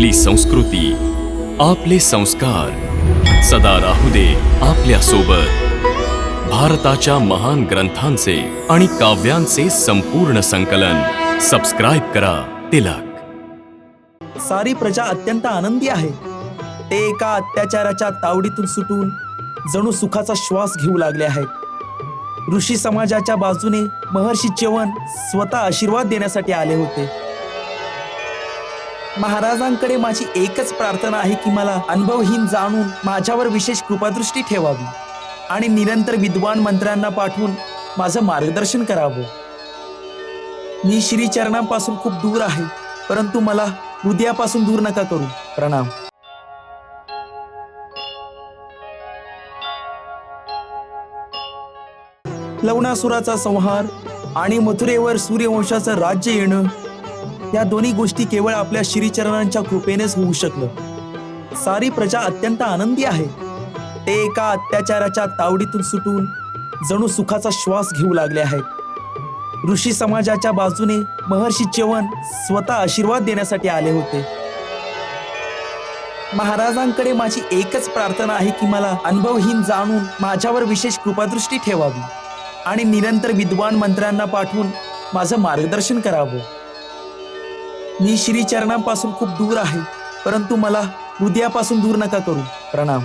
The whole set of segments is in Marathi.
आपली संस्कृती आपले संस्कार. सदा राहू दे आपल्यासोबत भारताच्या महान ग्रंथांचे आणि काव्यांचे संपूर्ण संकलन. सबस्क्राईब करा तिलक. सारी प्रजा अत्यंत आनंदी आहे. ते एका अत्याचाराच्या तावडीतून सुटून जणू सुखाचा श्वास घेऊ लागले आहेत. ऋषी समाजाच्या बाजूने महर्षी चेवन स्वतः आशीर्वाद देण्यासाठी आले होते. महाराजांकडे माझी एकच प्रार्थना आहे की मला अनुभवहीन जाणून माझ्यावर विशेष कृपादृष्टी ठेवावी आणि निरंतर विद्वान मंत्र्यांना पाठवून माझं मार्गदर्शन करावं. मी श्रीचरणांपासून खूप दूर आहे परंतु मला हृदयापासून दूर नका करू. प्रणाम. लवणासुराचा संहार आणि मथुरेवर सूर्यवंशाचं राज्य येणं या दोन्ही गोष्टी केवळ आपल्या श्रीचरणांच्या कृपेनेच होऊ शकलं. सारी प्रजा अत्यंत आनंदी आहे. ते एका अत्याचाराच्या तावडीतून सुटून जणू सुखाचा श्वास घेऊ लागले आहेत. ऋषी समाजाच्या बाजूने महर्षी चेवन स्वतः आशीर्वाद देण्यासाठी आले होते. महाराजांकडे माझी एकच प्रार्थना आहे की मला अनुभवहीन जाणून माझ्यावर विशेष कृपादृष्टी ठेवावी आणि निरंतर विद्वान मंत्र्यांना पाठवून माझं मार्गदर्शन करावं. मी श्रीचरणांपासून खूप दूर आहे परंतु मला हृदयापासून दूर नका करू. प्रणाम.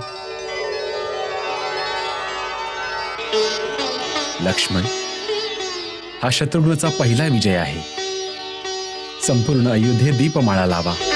लक्ष्मण हा शत्रुघ्नचा पहिला विजय आहे. संपूर्ण अयोध्ये दीपमाळा लावा.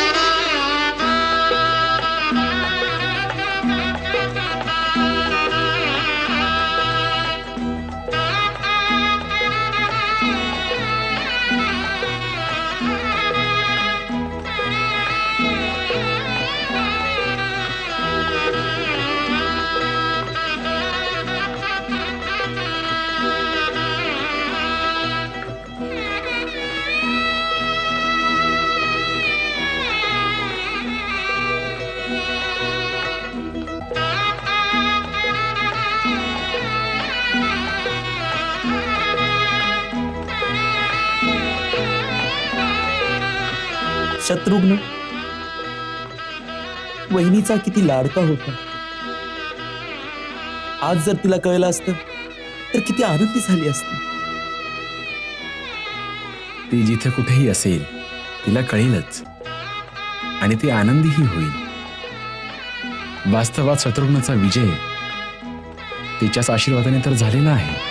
शत्रुघ्न. वहिनीचा किती लाडका होता. आज जर तिला कळलं असतं तर किती आनंदी झाली असती. ती जिथे कुठेही असेल तिला कळेलच. आणि ती आनंदीही होईल. वास्तवात शत्रुघ्नचा विजय तिच्याच आशीर्वादाने तर झालेला आहे.